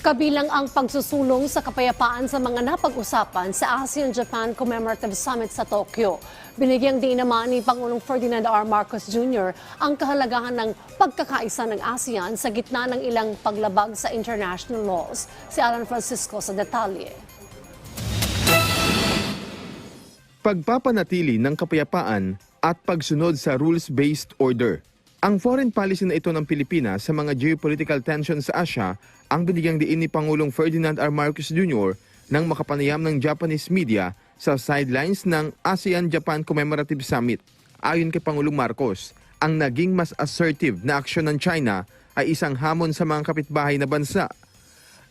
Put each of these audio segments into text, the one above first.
Kabilang ang pagsusulong sa kapayapaan sa mga napag-usapan sa ASEAN-Japan Commemorative Summit sa Tokyo. Binigyang din naman ni Pangulong Ferdinand R. Marcos Jr. ang kahalagahan ng pagkakaisa ng ASEAN sa gitna ng ilang paglabag sa international laws. Si Alan Francisco sa detalye. pagpapanatili ng kapayapaan at pagsunod sa rules-based order. Ang foreign policy na ito ng Pilipinas sa mga geopolitical tensions sa Asia ang binigyang diin ni Pangulong Ferdinand R. Marcos Jr. nang makapanayam ng Japanese media sa sidelines ng ASEAN-Japan Commemorative Summit. Ayon kay Pangulong Marcos, ang naging mas assertive na aksyon ng China ay isang hamon sa mga kapitbahay na bansa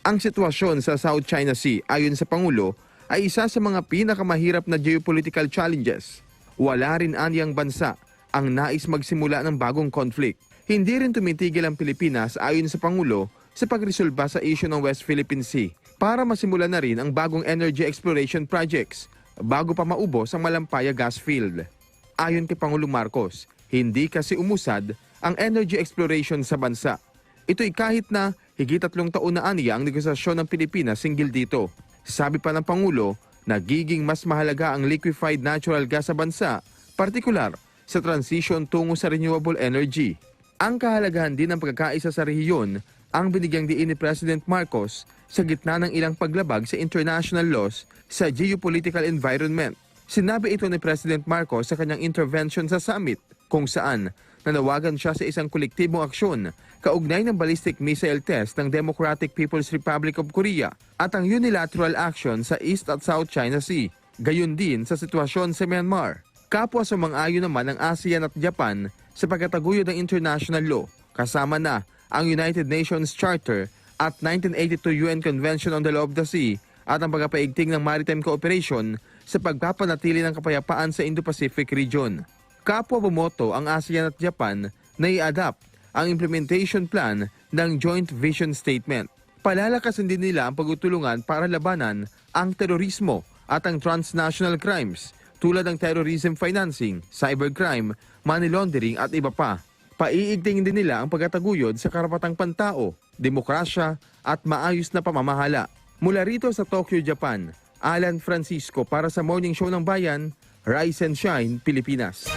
ang sitwasyon sa South China Sea ayon sa Pangulo ay isa sa mga pinakamahirap na geopolitical challenges. Wala rin anyang bansa ang nais magsimula ng bagong conflict. Hindi rin tumitigil ang Pilipinas ayon sa Pangulo sa pagresolba sa issue ng West Philippine Sea para masimula na rin ang bagong energy exploration projects bago pa maubos ang Malampaya gas field. Ayon kay Pangulong Marcos, hindi kasi umusad ang energy exploration sa bansa. Ito'y kahit na higit tatlong taon na aniya ang negosasyon ng Pilipinas singgil dito. Sabi pa ng Pangulo, nagiging mas mahalaga ang liquefied natural gas sa bansa, partikular sa transition tungo sa renewable energy. Ang kahalagahan din ng pagkakaisa sa rehiyon ang binigyang diin ni President Marcos sa gitna ng ilang paglabag sa international laws sa geopolitical environment. Sinabi ito ni President Marcos sa kanyang intervention sa summit kung saan nanawagan siya sa isang kolektibong aksyon kaugnay ng ballistic missile test ng Democratic People's Republic of Korea at ang unilateral action sa East at South China Sea. Gayon din sa sitwasyon sa Myanmar. Kapwa sumang-ayon naman ng ASEAN at Japan sa pagkataguyod ng international law kasama na ang United Nations Charter at 1982 UN Convention on the Law of the Sea at ang pagpapaigting ng maritime cooperation sa pagpapanatili ng kapayapaan sa Indo-Pacific region. Kapwa bumoto ang ASEAN at Japan na i-adapt ang implementation plan ng Joint Vision Statement. Palalakasin din nila ang pagtutulungan para labanan ang terorismo at ang transnational crimes tulad ng terrorism financing, cybercrime, money laundering at iba pa. Paiigtingin din nila ang pagkataguyod sa karapatang pantao, demokrasya at maayos na pamamahala. Mula rito sa Tokyo, Japan, Alan Francisco para sa Morning Show ng Bayan, Rise and Shine, Pilipinas.